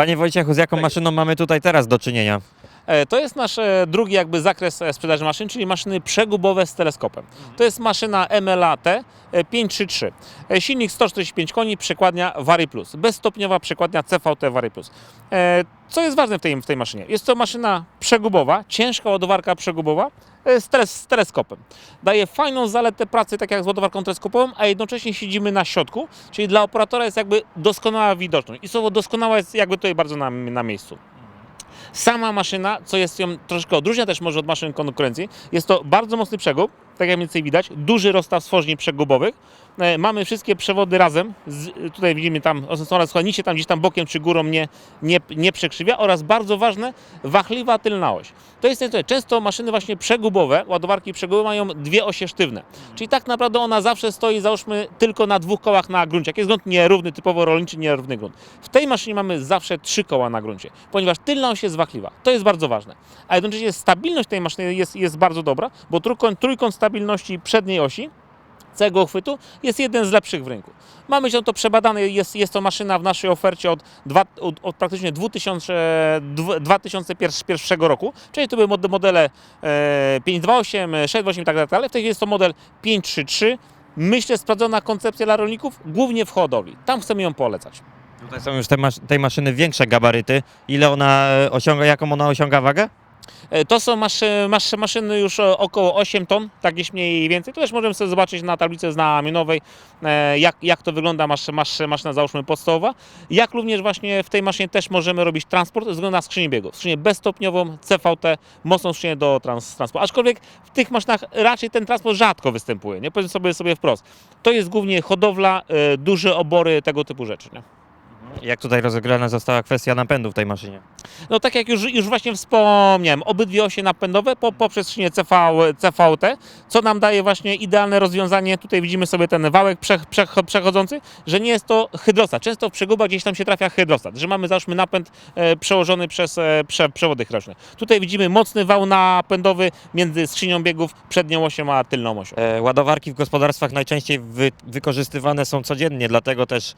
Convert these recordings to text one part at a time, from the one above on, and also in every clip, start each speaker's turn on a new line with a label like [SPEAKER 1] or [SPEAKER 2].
[SPEAKER 1] Panie Wojciechu, z jaką maszyną mamy tutaj teraz do czynienia?
[SPEAKER 2] E, To jest nasz e, drugi jakby zakres e, sprzedaży maszyn, czyli maszyny przegubowe z teleskopem. To jest maszyna MLAT e, 533. E, Silnik 145 koni, przekładnia Vari Plus. Bezstopniowa przekładnia CVT Vari Plus. Co jest ważne w tej, w tej maszynie? Jest to maszyna przegubowa, ciężka ładowarka przegubowa z, teles, z teleskopem. Daje fajną zaletę pracy, tak jak z ładowarką teleskopową, a jednocześnie siedzimy na środku, czyli dla operatora jest jakby doskonała widoczność. I słowo doskonała jest jakby tutaj bardzo na, na miejscu. Sama maszyna, co jest ją troszkę odróżnia też może od maszyn konkurencji, jest to bardzo mocny przegub, tak jak mniej więcej widać, duży rozstaw stworzeń przegubowych. E, Mamy wszystkie przewody razem, z, tutaj widzimy tam, oraz nic się tam gdzieś tam bokiem czy górą nie, nie, nie przekrzywia oraz bardzo ważne, wachliwa tylna oś. To jest to, często maszyny właśnie przegubowe, ładowarki przegubowe mają dwie osie sztywne, czyli tak naprawdę ona zawsze stoi załóżmy tylko na dwóch kołach na gruncie. Jak jest grunt nierówny, typowo rolniczy, nierówny grunt. W tej maszynie mamy zawsze trzy koła na gruncie, ponieważ tylna oś jest wachliwa. To jest bardzo ważne. A jednocześnie stabilność tej maszyny jest, jest bardzo dobra, bo trójkąt, trójkąt stabilności przedniej osi całego uchwytu jest jeden z lepszych w rynku. Mamy się to przebadane, jest, jest to maszyna w naszej ofercie od, dwa, od, od praktycznie 2000, dwu- 2001 roku, czyli to były mod- modele e, 528, 628 i tak dalej. W tej chwili jest to model 533. Myślę, sprawdzona koncepcja dla rolników, głównie w hodowli. Tam chcemy ją polecać.
[SPEAKER 1] Tutaj są już te tej maszyny większe gabaryty. Ile ona e, osiąga, jaką ona osiąga wagę?
[SPEAKER 2] E, To są maszy, maszy, maszyny już e, około 8 ton, tak gdzieś mniej więcej. To też możemy sobie zobaczyć na tablicy znamionowej, e, jak, jak to wygląda masz, masz, maszyna załóżmy podstawowa. Jak również właśnie w tej maszynie też możemy robić transport ze względu na skrzynię biegów. Skrzynię bezstopniową, CVT, mocną skrzynię do trans, transportu. Aczkolwiek w tych maszynach raczej ten transport rzadko występuje, nie? Powiedzmy sobie, sobie wprost. To jest głównie hodowla, duże obory, tego typu rzeczy, nie?
[SPEAKER 1] Jak tutaj rozegrana została kwestia napędu w tej maszynie?
[SPEAKER 2] No tak jak już, już właśnie wspomniałem, obydwie osie napędowe po, poprzez CV, CVT, co nam daje właśnie idealne rozwiązanie. Tutaj widzimy sobie ten wałek prze, prze, przechodzący, że nie jest to hydrostat. Często w przegubach gdzieś tam się trafia hydrostat, że mamy załóżmy napęd e, przełożony przez e, prze, przewody hydrauliczne. Tutaj widzimy mocny wał napędowy między skrzynią biegów, przednią osią a tylną osią.
[SPEAKER 1] E, ładowarki w gospodarstwach najczęściej wy, wykorzystywane są codziennie, dlatego też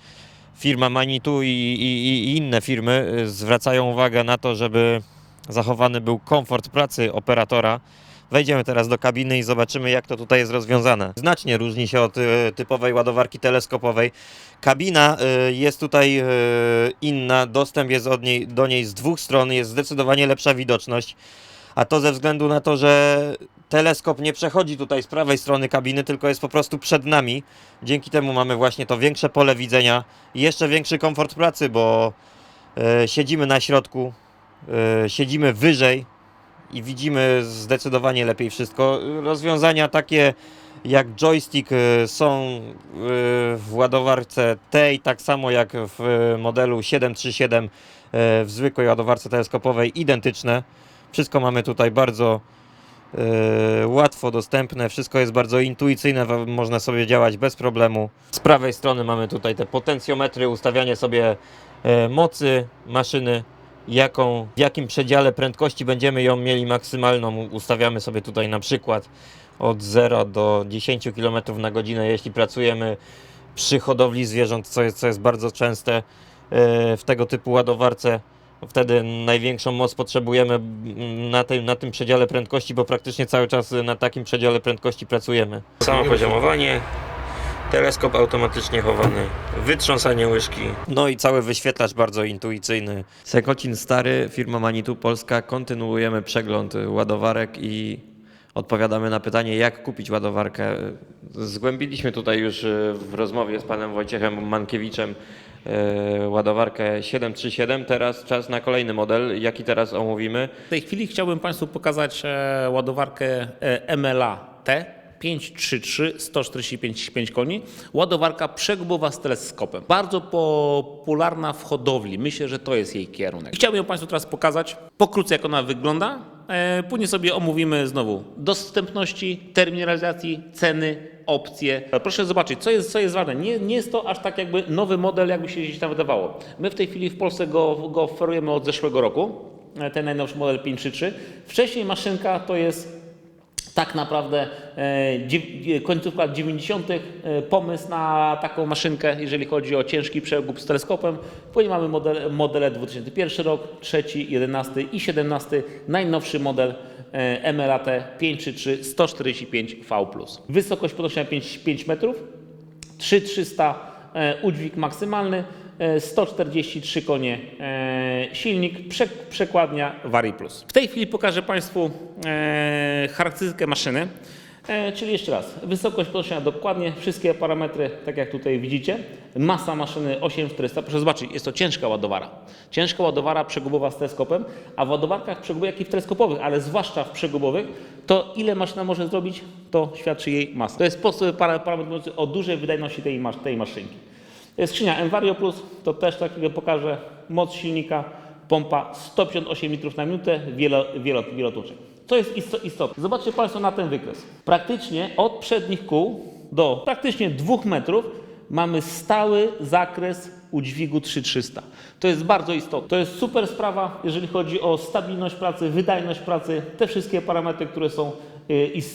[SPEAKER 1] firma Manitu i, i, i inne firmy e, zwracają uwagę na to, żeby zachowany był komfort pracy operatora. Wejdziemy teraz do kabiny i zobaczymy, jak to tutaj jest rozwiązane. Znacznie różni się od e, typowej ładowarki teleskopowej. Kabina e, jest tutaj inna, dostęp jest od niej, do niej z dwóch stron, jest zdecydowanie lepsza widoczność. A to ze względu na to, że teleskop nie przechodzi tutaj z prawej strony kabiny, tylko jest po prostu przed nami. Dzięki temu mamy właśnie to większe pole widzenia i jeszcze większy komfort pracy, bo e, siedzimy na środku, e, siedzimy wyżej i widzimy zdecydowanie lepiej wszystko. Rozwiązania takie jak joystick e, są w ładowarce tej, tak samo jak w modelu 737 e, w zwykłej ładowarce teleskopowej, identyczne. Wszystko mamy tutaj bardzo e, łatwo dostępne, wszystko jest bardzo intuicyjne, można sobie działać bez problemu. Z prawej strony mamy tutaj te potencjometry, ustawianie sobie e, mocy maszyny, jaką, w jakim przedziale prędkości będziemy ją mieli maksymalną. Ustawiamy sobie tutaj na przykład od 0 do 10 km na godzinę, jeśli pracujemy przy hodowli zwierząt, co jest, co jest bardzo częste e, w tego typu ładowarce. Wtedy największą moc potrzebujemy na tym, na tym przedziale prędkości, bo praktycznie cały czas na takim przedziale prędkości pracujemy. Samo poziomowanie, teleskop automatycznie chowany, wytrząsanie łyżki. No i cały wyświetlacz bardzo intuicyjny. Sekocin stary, firma Manitu Polska. Kontynuujemy przegląd ładowarek i odpowiadamy na pytanie, jak kupić ładowarkę. Zgłębiliśmy tutaj już w rozmowie z panem Wojciechem Mankiewiczem ładowarkę 737. Teraz czas na kolejny model, jaki teraz omówimy.
[SPEAKER 2] W tej chwili chciałbym Państwu pokazać e, ładowarkę e, MLA T 533 145 5 koni. Ładowarka przegubowa z teleskopem. Bardzo popularna w hodowli. Myślę, że to jest jej kierunek. Chciałbym ją Państwu teraz pokazać pokrótce, jak ona wygląda. E, Później sobie omówimy znowu dostępności, termin realizacji, ceny, opcje. Proszę zobaczyć, co jest, co jest ważne. Nie, nie jest to aż tak jakby nowy model, jakby się gdzieś tam wydawało. My w tej chwili w Polsce go, go oferujemy od zeszłego roku. Ten najnowszy model 533. Wcześniej maszynka to jest tak naprawdę e, e, końcówka lat 90. e, pomysł na taką maszynkę, jeżeli chodzi o ciężki przegub z teleskopem. Później mamy modele, modele 2001 rok, 3, 11 i 17. Najnowszy model MLAT 533 145V+. Wysokość podnoszenia 5, 5 metrów, 3300 e, udźwig maksymalny, 143 konie e, silnik, prze, przekładnia Vari Plus. W tej chwili pokażę Państwu e, charakterystykę maszyny. E, czyli jeszcze raz, wysokość podnoszenia dokładnie, wszystkie parametry, tak jak tutaj widzicie. Masa maszyny 8400, proszę zobaczyć, jest to ciężka ładowara. Ciężka ładowara przegubowa z teleskopem, a w ładowarkach przegubowych, jak i w teleskopowych, ale zwłaszcza w przegubowych, to ile maszyna może zrobić, to świadczy jej masa. To jest para- parametr mówiący o dużej wydajności tej, masz- tej maszynki. Skrzynia Envario Plus, to też takiego pokażę. Moc silnika, pompa 158 litrów na minutę, wielo, wielo, wielotłuczek. Co jest isto- istotne? Zobaczcie Państwo na ten wykres. Praktycznie od przednich kół do praktycznie 2 metrów mamy stały zakres udźwigu 3300. To jest bardzo istotne. To jest super sprawa, jeżeli chodzi o stabilność pracy, wydajność pracy, te wszystkie parametry, które są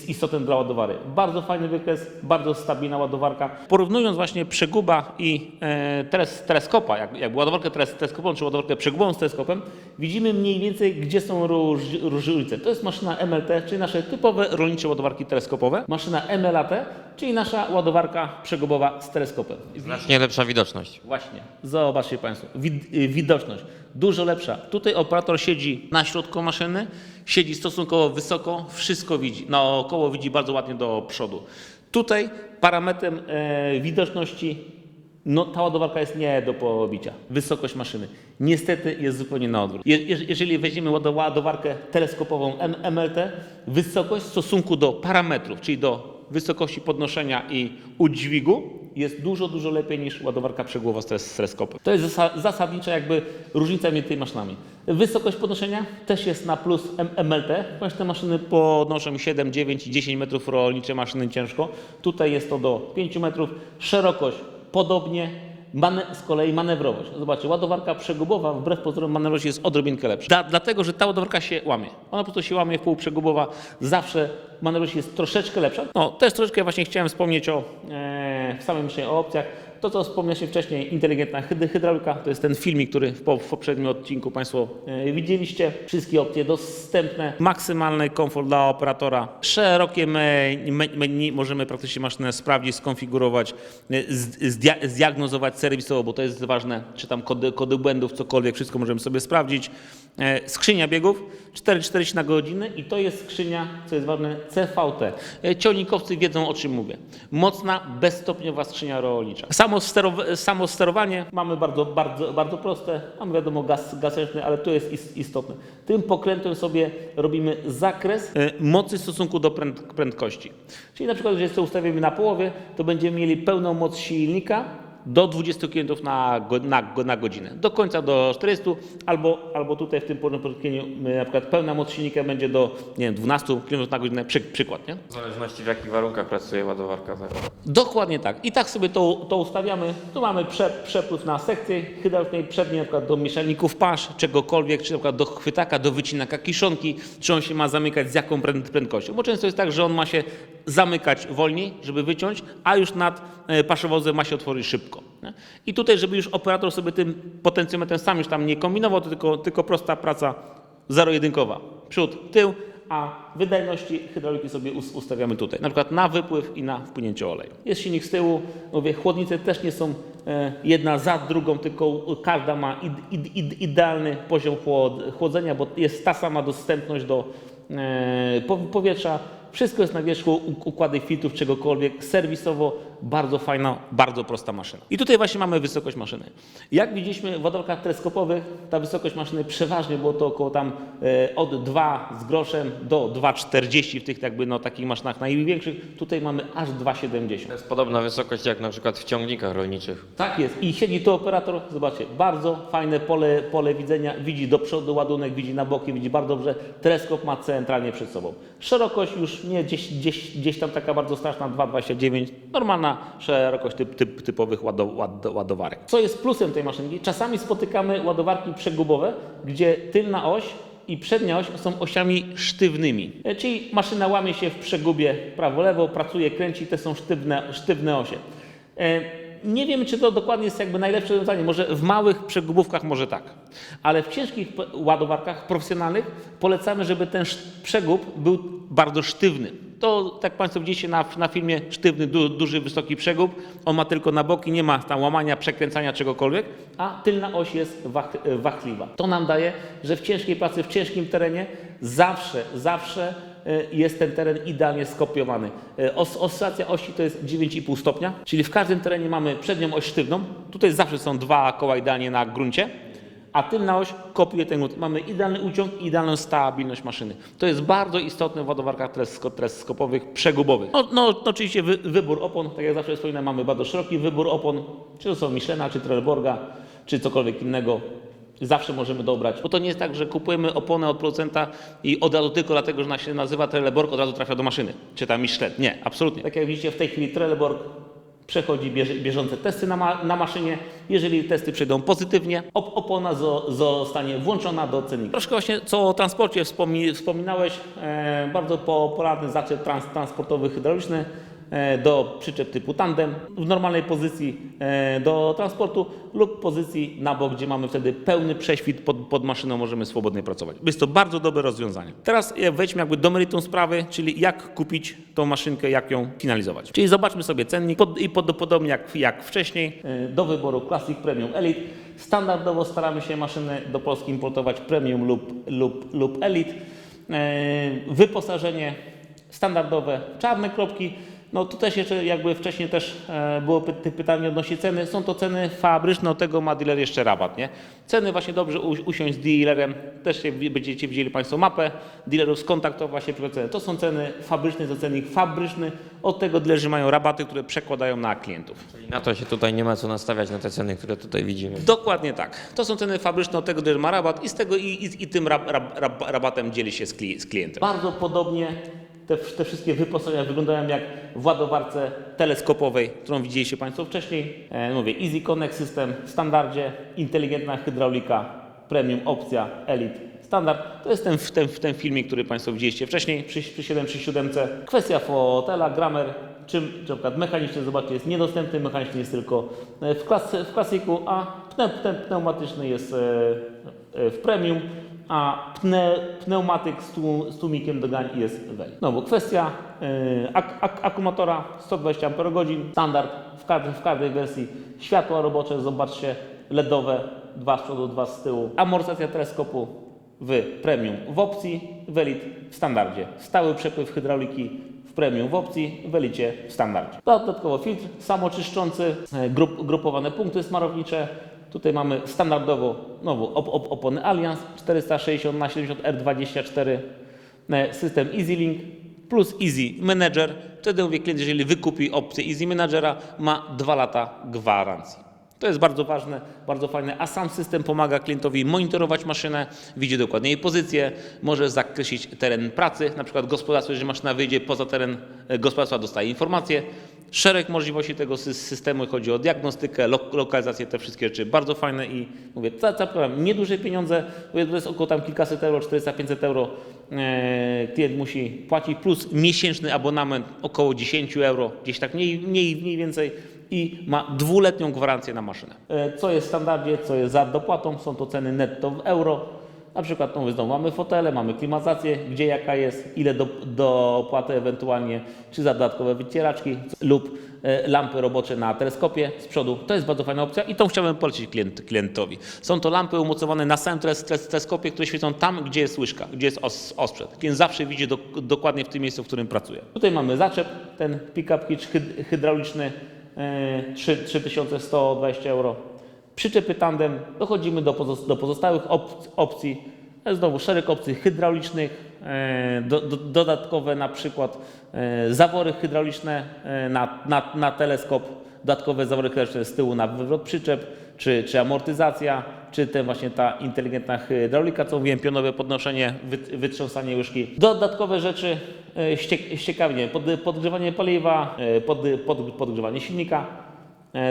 [SPEAKER 2] istotne dla ładowary. Bardzo fajny wykres, bardzo stabilna ładowarka. Porównując właśnie przeguba i e, teles, teleskopa, jak, jak ładowarkę teles, teleskopową czy ładowarkę przegubową z teleskopem, widzimy mniej więcej, gdzie są róż, różnice. To jest maszyna MLT, czyli nasze typowe rolnicze ładowarki teleskopowe. Maszyna MLAT, czyli nasza ładowarka przegubowa z teleskopem.
[SPEAKER 1] Znacznie lepsza widoczność.
[SPEAKER 2] Właśnie, zobaczcie Państwo, y, widoczność dużo lepsza. Tutaj operator siedzi na środku maszyny, siedzi stosunkowo wysoko, wszystko widzi, naokoło widzi bardzo ładnie do przodu. Tutaj parametrem e, widoczności, no ta ładowarka jest nie do pobicia. Wysokość maszyny. Niestety jest zupełnie na odwrót. Je, je- jeżeli weźmiemy łado- ładowarkę teleskopową MLT, wysokość w stosunku do parametrów, czyli do wysokości podnoszenia i udźwigu jest dużo, dużo lepiej niż ładowarka przegłowa z teleskopem. To jest zasa- zasadnicza jakby różnica między tymi maszynami. Wysokość podnoszenia też jest na plus MLT, ponieważ te maszyny podnoszą 7, 9 i 10 metrów rolnicze maszyny ciężko. Tutaj jest to do 5 metrów. Szerokość podobnie, z kolei manewrowość. Zobaczcie, ładowarka przegubowa wbrew pozorom manewrowość jest odrobinkę lepsza. Da, dlatego, że ta ładowarka się łamie. Ona po prostu się łamie w pół przegubowa. Zawsze manewrowość jest troszeczkę lepsza. No, też troszeczkę właśnie chciałem wspomnieć o e, w samym myśleniu o opcjach. To, co wspomnieliście wcześniej, inteligentna hyd- hydraulika, to jest ten filmik, który w, po, w poprzednim odcinku Państwo e, widzieliście. Wszystkie opcje dostępne, maksymalny komfort dla operatora, szerokie me- me- menu, możemy praktycznie maszynę sprawdzić, skonfigurować, e, zdiagnozować serwisowo, bo to jest ważne, czy tam kody, kody błędów, cokolwiek, wszystko możemy sobie sprawdzić. E, Skrzynia biegów 4,40 na godzinę i to jest skrzynia, co jest ważne, CVT. Ciągnikowcy wiedzą o czym mówię. Mocna, bezstopniowa skrzynia rolnicza. Samo, sterow- samo sterowanie mamy bardzo, bardzo, bardzo proste. Mamy wiadomo gaz, gaz ale to jest is- istotne. Tym pokrętłem sobie robimy zakres e, mocy w stosunku do pręd, prędkości. Czyli na przykład, jeżeli sobie ustawimy na połowie, to będziemy mieli pełną moc silnika do 20 km na, na, na godzinę. Do końca do 40, albo, albo tutaj w tym porządku na przykład pełna moc silnika będzie do nie wiem, 12 km na godzinę, przy, przykład. Nie?
[SPEAKER 1] W zależności w jakich warunkach pracuje ładowarka. Tak.
[SPEAKER 2] Dokładnie tak. I tak sobie to, to ustawiamy. Tu mamy prze, przepływ na sekcję hydraulicznej przedniej, na przykład do mieszalników pasz, czegokolwiek, czy na przykład do chwytaka, do wycinaka kiszonki, czy on się ma zamykać z jaką pręd- prędkością. Bo często jest tak, że on ma się zamykać wolniej, żeby wyciąć, a już nad e, paszowozem ma się otworzyć szybko. I tutaj, żeby już operator sobie tym potencjometrem sam już tam nie kombinował, to tylko, tylko prosta praca zero-jedynkowa. Przód, tył, a wydajności hydrauliki sobie us- ustawiamy tutaj. Na przykład na wypływ i na wpłynięcie oleju. Jest silnik z tyłu. Mówię, chłodnice też nie są e, jedna za drugą, tylko każda ma id, id, id, idealny poziom chłod, chłodzenia, bo jest ta sama dostępność do e, po- powietrza. Wszystko jest na wierzchu, układy filtrów, czegokolwiek, serwisowo, bardzo fajna, bardzo prosta maszyna. I tutaj właśnie mamy wysokość maszyny. Jak widzieliśmy w ładowarkach teleskopowych, ta wysokość maszyny przeważnie było to około tam e, od 2 z groszem do 2,40 w tych jakby no takich maszynach największych. Tutaj mamy aż 2,70.
[SPEAKER 1] To jest podobna wysokość jak na przykład w ciągnikach rolniczych.
[SPEAKER 2] Tak jest. I siedzi tu operator, zobaczcie, bardzo fajne pole, pole widzenia, widzi do przodu ładunek, widzi na boki, widzi bardzo dobrze. Teleskop ma centralnie przed sobą. Szerokość już nie gdzieś, gdzieś, gdzieś tam taka bardzo straszna, 2,29, normalna szerokość typ, typ, typowych łado, ład, ładowarek. Co jest plusem tej maszynki? Czasami spotykamy ładowarki przegubowe, gdzie tylna oś i przednia oś są osiami sztywnymi. E, Czyli maszyna łamie się w przegubie prawo-lewo, pracuje, kręci, te są sztywne, sztywne osie. E, Nie wiem, czy to dokładnie jest jakby najlepsze rozwiązanie. Może w małych przegubówkach może tak, ale w ciężkich ładowarkach profesjonalnych polecamy, żeby ten przegub był bardzo sztywny. To, tak Państwo widzicie na, na filmie, sztywny, du, duży, wysoki przegub. On ma tylko na boki, nie ma tam łamania, przekręcania czegokolwiek, a tylna oś jest wach, wachliwa. To nam daje, że w ciężkiej pracy, w ciężkim terenie zawsze, zawsze e, jest ten teren idealnie skopiowany. E, Os, oscylacja osi to jest 9,5 stopnia, czyli w każdym terenie mamy przednią oś sztywną. Tutaj zawsze są dwa koła idealnie na gruncie, a tylna oś kopiuje ten grunt. Mamy idealny uciąg i idealną stabilność maszyny. To jest bardzo istotne w ładowarkach telesko- teleskopowych, przegubowych. No, no, no oczywiście wy, wybór opon, tak jak zawsze wspominam, mamy bardzo szeroki wybór opon, czy to są Michelina, czy Trelleborga, czy cokolwiek innego. Zawsze możemy dobrać, bo to nie jest tak, że kupujemy oponę od producenta i od razu tylko dlatego, że ona się nazywa Trelleborg, od razu trafia do maszyny, czy tam Michelin. Nie, absolutnie. Tak jak widzicie, w tej chwili Trelleborg przechodzi bieżące testy na, ma, na maszynie. Jeżeli testy przejdą pozytywnie, op, opona zo, zostanie włączona do cennika. Troszkę właśnie co o transporcie wspomni, wspominałeś, e, bardzo popularny zaczep trans, transportowy hydrauliczny do przyczep typu tandem w normalnej pozycji e, do transportu lub pozycji na bok, gdzie mamy wtedy pełny prześwit pod, pod maszyną, możemy swobodnie pracować. Jest to bardzo dobre rozwiązanie. Teraz e, wejdźmy jakby do meritum sprawy, czyli jak kupić tą maszynkę, jak ją finalizować. Czyli zobaczmy sobie cennik pod, i pod, podobnie jak, jak wcześniej, e, do wyboru Classic Premium Elite. Standardowo staramy się maszyny do Polski importować Premium lub, lub, lub Elite. E, Wyposażenie standardowe, czarne kropki. No tu też jeszcze jakby wcześniej też e, było pytanie odnośnie ceny. Są to ceny fabryczne, od tego ma dealer jeszcze rabat, nie? Ceny właśnie dobrze usiąść z dealerem, też będziecie widzieli Państwo mapę dealerów, skontaktować się, przykład ceny. To są ceny fabryczne, za cennik fabryczny, od tego dealerzy mają rabaty, które przekładają na klientów.
[SPEAKER 1] Czyli na to się tutaj nie ma co nastawiać na te ceny, które tutaj widzimy.
[SPEAKER 2] Dokładnie tak. To są ceny fabryczne od tego, dealer ma rabat i z tego i, i, i tym rab, rab, rab, rabatem dzieli się z, kli, z klientem. Bardzo podobnie te, te wszystkie wyposażenia wyglądają jak w ładowarce teleskopowej, którą widzieliście Państwo wcześniej. E, mówię Easy Connect System w standardzie, inteligentna hydraulika, premium opcja, Elite. Standard to jest ten, ten, ten filmik, który Państwo widzieliście wcześniej przy, przy 737. Kwestia fotela, gramer, czym czy na przykład mechaniczny, zobaczcie, jest niedostępny, mechaniczny jest tylko e, w, klas, w klasiku, a pne, pne, pneumatyczny jest e, e, w premium, a pne, pneumatyk z, tłu, z tłumikiem do gań jest w Eli. No bo kwestia e, ak, ak, akumulatora 120 Ah, standard w każdej, w każdej wersji, światła robocze, zobaczcie, LEDowe, dwa z przodu, dwa z tyłu, amortyzacja teleskopu w premium w opcji, w Elite w standardzie, stały przepływ hydrauliki w premium w opcji, w w standardzie. Dodatkowo filtr samoczyszczący, e, grup, grupowane punkty smarownicze. Tutaj mamy standardowo znowu op, op, opony Allianz 460 na 70 R24, e, system EasyLink plus Easy Manager. Wtedy mówię klient, jeżeli wykupi opcję Easy Managera, ma 2 lata gwarancji. To jest bardzo ważne, bardzo fajne, a sam system pomaga klientowi monitorować maszynę, widzi dokładnie jej pozycję, może zakreślić teren pracy, na przykład gospodarstwo, jeżeli maszyna wyjdzie poza teren e, gospodarstwa, dostaje informacje. Szereg możliwości tego sy- systemu, chodzi o diagnostykę, lo- lokalizację, te wszystkie rzeczy, bardzo fajne i mówię, ca- cały program, nieduże pieniądze, mówię, to jest około tam kilkaset euro, 400-500 euro e, klient musi płacić, plus miesięczny abonament około 10 euro, gdzieś tak mniej, mniej, mniej więcej i ma dwuletnią gwarancję na maszynę. E, Co jest w standardzie, co jest za dopłatą, są to ceny netto w euro. Na przykład no, znowu mamy fotele, mamy klimatyzację, gdzie jaka jest, ile do, ewentualnie, czy za dodatkowe wycieraczki lub e, lampy robocze na teleskopie z przodu. To jest bardzo fajna opcja i tą chciałbym polecić klient, klientowi. Są to lampy umocowane na samym teles, teles, teleskopie, które świecą tam, gdzie jest łyżka, gdzie jest os, osprzęt. Klient zawsze widzi do, dokładnie w tym miejscu, w którym pracuje. Tutaj mamy zaczep, ten pick-up hitch hyd- hydrauliczny, e, 3 3120 euro. Przyczepy tandem, dochodzimy do, do pozostałych op- opcji. E, Znowu szereg opcji hydraulicznych, e, do, do, dodatkowe na przykład e, zawory hydrauliczne na, na, na teleskop, dodatkowe zawory hydrauliczne z tyłu na wywrot przyczep, czy, czy amortyzacja, czy ten właśnie ta inteligentna hydraulika, co mówiłem, pionowe podnoszenie, wy, wytrząsanie łyżki. Dodatkowe rzeczy, ściek, ściekawnie, pod, podgrzewanie paliwa, pod, pod, podgrzewanie silnika,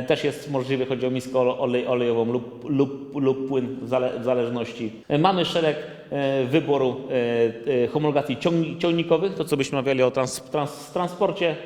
[SPEAKER 2] Też jest możliwe, chodzi o miskę ole- olej, olejową lub, lub, lub płyn w, zale, w zależności. E, Mamy szereg e, wyboru e, e, homologacji ciągni, ciągnikowych, to co byśmy mawiali o trans, trans, transporcie,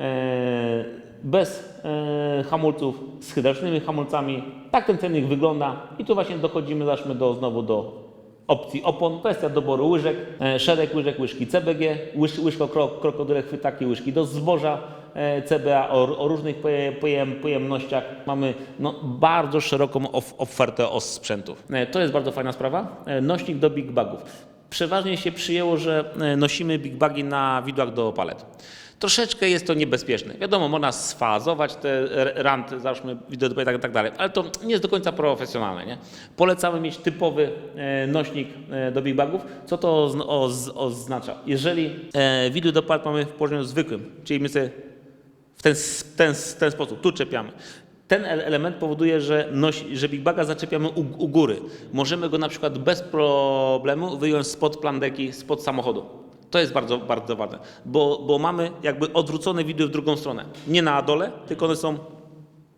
[SPEAKER 2] e, bez e, hamulców, z hydraulicznymi hamulcami. Tak ten cennik wygląda i tu właśnie dochodzimy zaszmy do, znowu do opcji opon, kwestia doboru łyżek, e, szereg łyżek, łyżki CBG, łyż, łyżko kro, krokodyle chwytaki, łyżki do zboża e, CBA o, o różnych poje- pojem, pojemnościach. Mamy no, bardzo szeroką of, ofertę os sprzętów. E, To jest bardzo fajna sprawa. E, Nośnik do big bagów. Przeważnie się przyjęło, że e, nosimy big bagi na widłach do palet. Troszeczkę jest to niebezpieczne. Wiadomo, można sfazować te ranty, załóżmy wideo i tak, tak dalej, ale to nie jest do końca profesjonalne. Nie? Polecamy mieć typowy e, nośnik e, do big bagów. Co to ozn- oz- oznacza? Jeżeli e, widły do palet mamy w położeniu zwykłym, czyli my sobie w ten, ten, ten sposób, tu czepiamy. Ten ele- element powoduje, że, że Big Baga zaczepiamy u, u góry. Możemy go na przykład bez problemu wyjąć spod plandeki, spod samochodu. To jest bardzo, bardzo ważne, bo, bo mamy jakby odwrócone widły w drugą stronę. Nie na dole, tylko one są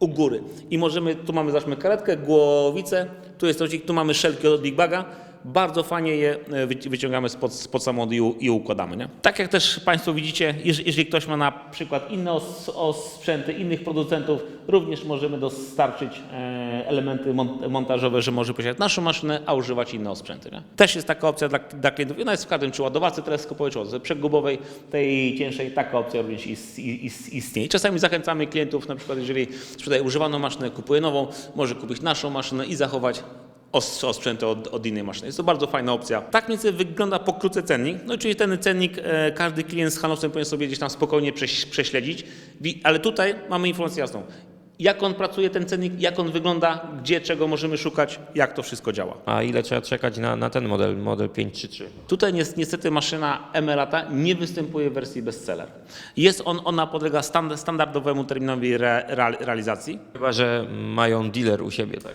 [SPEAKER 2] u góry. I możemy, tu mamy załóżmy karetkę, głowicę, tu jest nośnik, tu mamy szelki od Big Baga. Bardzo fajnie je e, wyci- wyciągamy spod, spod samochodu i, układamy. Nie? Tak jak też Państwo widzicie, jeżeli, ktoś ma na przykład inne os, osprzęty innych producentów, również możemy dostarczyć e, elementy mon- montażowe, że może posiadać naszą maszynę, a używać inne osprzęty. Nie? Też jest taka opcja dla, dla klientów i ona jest w każdym, czy ładowarce teleskopowej, czy przegubowej, tej cięższej, taka opcja również is, is, istnieje. Czasami zachęcamy klientów, na przykład jeżeli sprzedaje używaną maszynę, kupuje nową, może kupić naszą maszynę i zachować os- osprzęty od, od innej maszyny. Jest to bardzo fajna opcja. Tak mniej więcej wygląda pokrótce cennik. No czyli ten cennik e, każdy klient z Hanowcem powinien sobie gdzieś tam spokojnie prześ, prześledzić, ale tutaj mamy informację jasną. Jak on pracuje ten cennik, jak on wygląda, gdzie czego możemy szukać, jak to wszystko działa.
[SPEAKER 1] A ile trzeba czekać na, na ten model, model 533?
[SPEAKER 2] Tutaj nies- niestety maszyna Emerata nie występuje w wersji bestseller. Jest on, ona podlega stand, standardowemu terminowi re, real- realizacji.
[SPEAKER 1] Chyba, że mają dealer u siebie, tak?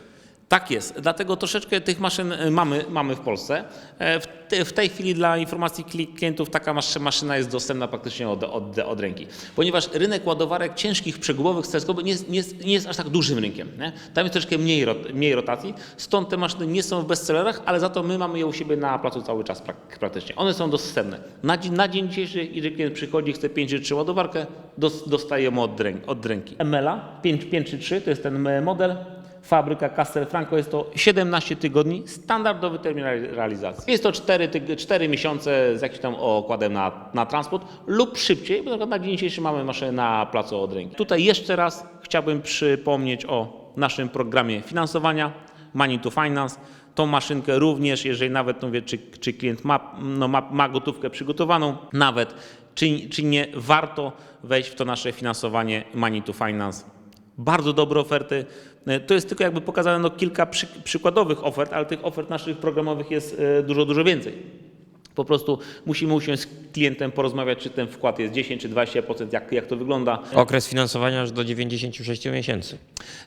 [SPEAKER 2] Tak jest, dlatego troszeczkę tych maszyn e, mamy, mamy w Polsce. E, W, te, w tej chwili dla informacji kli- klientów taka masz- maszyna jest dostępna praktycznie od, od, od ręki, ponieważ rynek ładowarek ciężkich, przegubowych, teleskopowych nie nie, nie jest aż tak dużym rynkiem. Nie? Tam jest troszkę mniej, mniej rotacji, stąd te maszyny nie są w bestsellerach, ale za to my mamy je u siebie na placu cały czas prak, praktycznie. One są dostępne. Na, dzień- na dzień dzisiejszy, jeżeli klient przychodzi, chce 5 czy 3 ładowarkę, dos, dostajemy od, ręk, od ręki. MLA 533 to jest ten model. Fabryka Castelfranco jest to 17 tygodni, standardowy termin reali- realizacji. Jest to 4, tyg- 4 miesiące z jakimś tam okładem na, na transport lub szybciej, bo na dzień dzisiejszy mamy maszynę na placu od ręki. Tutaj jeszcze raz chciałbym przypomnieć o naszym programie finansowania Money to Finance. Tą maszynkę również, jeżeli nawet no wie, czy, czy klient ma, no ma, ma gotówkę przygotowaną, nawet czy, czy nie warto wejść w to nasze finansowanie Money to Finance bardzo dobre oferty. E, To jest tylko jakby pokazane no, kilka przy, przykładowych ofert, ale tych ofert naszych programowych jest e, dużo, dużo więcej. Po prostu musimy usiąść z klientem, porozmawiać, czy ten wkład jest 10 czy 20%, jak, jak to wygląda.
[SPEAKER 1] Okres finansowania aż do 96 miesięcy.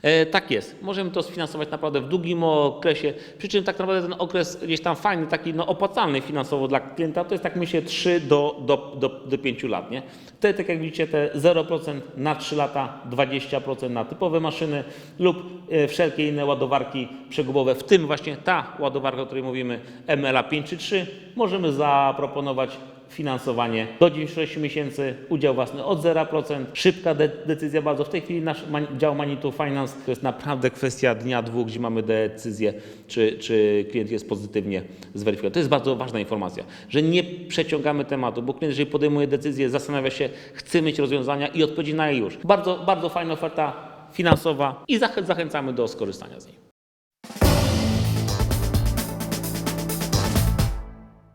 [SPEAKER 2] E, tak jest. Możemy to sfinansować naprawdę w długim okresie, przy czym tak naprawdę ten okres gdzieś tam fajny, taki no, opłacalny finansowo dla klienta, to jest tak myślę 3 do, do, do, do 5 lat. Nie? Wtedy tak jak widzicie te 0% na 3 lata, 20% na typowe maszyny lub e, wszelkie inne ładowarki przegubowe, w tym właśnie ta ładowarka, o której mówimy MLA 533, możemy zaproponować finansowanie do 96 miesięcy, udział własny od 0%, szybka de- decyzja bardzo. W tej chwili nasz man- dział Manitou Finance to jest naprawdę kwestia dnia, dwóch, gdzie mamy decyzję, czy, czy klient jest pozytywnie zweryfikowany. To jest bardzo ważna informacja, że nie przeciągamy tematu, bo klient, jeżeli podejmuje decyzję, zastanawia się, chce mieć rozwiązania i odpowiedzi na je już. Bardzo, bardzo fajna oferta finansowa i zachę- zachęcamy do skorzystania z niej.